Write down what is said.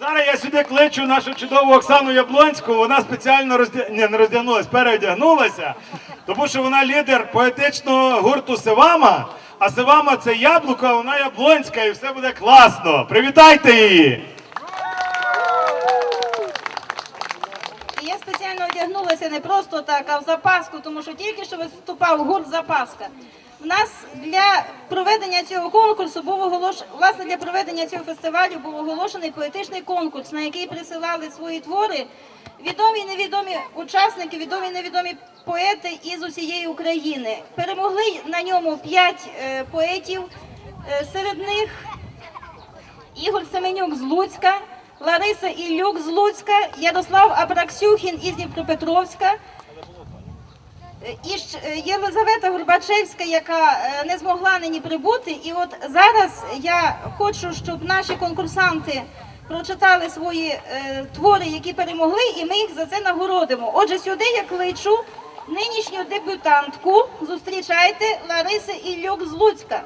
Зараз я сюди кличу нашу чудову Оксану Яблонську. Вона спеціально роздя... Ні, не роздягнулась, переодягнулася, тому що вона лідер поетичного гурту Севама. А Севама це яблуко, а вона яблонська, і все буде класно. Привітайте її! Я спеціально одягнулася не просто так, а в запаску, тому що тільки що виступав гурт Запаска. В нас для проведення цього конкурсу був оголош... власне для проведення цього фестивалю був оголошений поетичний конкурс, на який присилали свої твори відомі і невідомі учасники, відомі і невідомі поети із усієї України. Перемогли на ньому п'ять е, поетів. Е, серед них Ігор Семенюк з Луцька, Лариса Ілюк з Луцька, Ярослав Абраксюхін із Дніпропетровська. І е, Єлизавета Горбачевська, яка е, не змогла нині прибути. І от зараз я хочу, щоб наші конкурсанти прочитали свої е, твори, які перемогли, і ми їх за це нагородимо. Отже, сюди я кличу нинішню дебютантку. Зустрічайте Лариси Ілюк з Луцька.